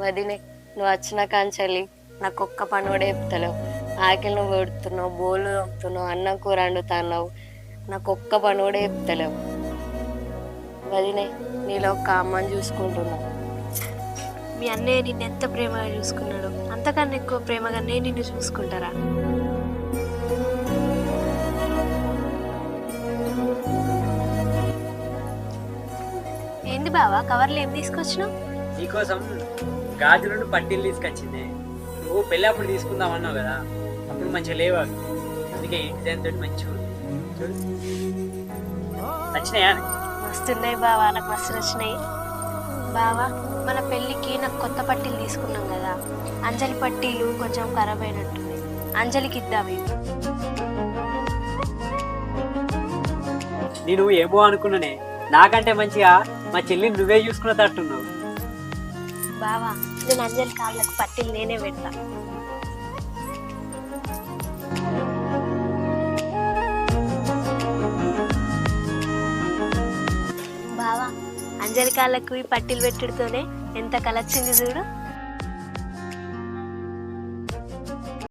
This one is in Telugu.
వదినే నువ్వు వచ్చిన కాంచెల్లి నాకు ఒక్క పని కూడా చెప్తలేవు. ఆకలి నువ్వు పెడుతున్నావు బోలు తోముతున్నావు అన్నం కూర వండుతున్నావు. నాకు ఒక్క పని కూడా చెప్తలేవు. వదినే నీలో ఒక్క అమ్మని చూసుకుంటున్నావు మీ అన్నయ్య నిన్ను ఎంత ప్రేమగా చూసుకున్నాడు అంతకన్నా ఎక్కువ ప్రేమగా నేను నిన్ను చూసుకుంటారా? ఏంది బావా కవర్లు ఏం తీసుకొచ్చినావు? నీకోసం గాజు నుండి పట్టీలు తీసుకొచ్చింది. నువ్వు పెళ్ళి అప్పుడు తీసుకుందాం అన్నావు కదా అప్పుడు మంచిగా లేవు అవి. అందుకే ఈ డిజైన్ తోటి మంచిగా ఉంది. చూడు. నచ్చినాయా? మస్తున్నాయి బావా నాకు మస్తు నచ్చినాయి. బావా మన పెళ్ళికి నాకు కొత్త పట్టీలు తీసుకున్నాం కదా. అంజలి పట్టీలు కొంచెం ఖరాబ్ అయినట్టున్నాయి. అంజలికి ఇద్దామే నేను ఏమో అనుకున్నానే నాకంటే మంచిగా మా చెల్లిని నువ్వే చూసుకున్న తట్టున్నావు బావా నేను అంజలి కాళ్ళకు పట్టీలు నేనే పెడతా. బావా అంజలి కాళ్ళకు ఈ పట్టీలు పెట్టుడుతోనే ఎంత కలొచ్చింది చూడు.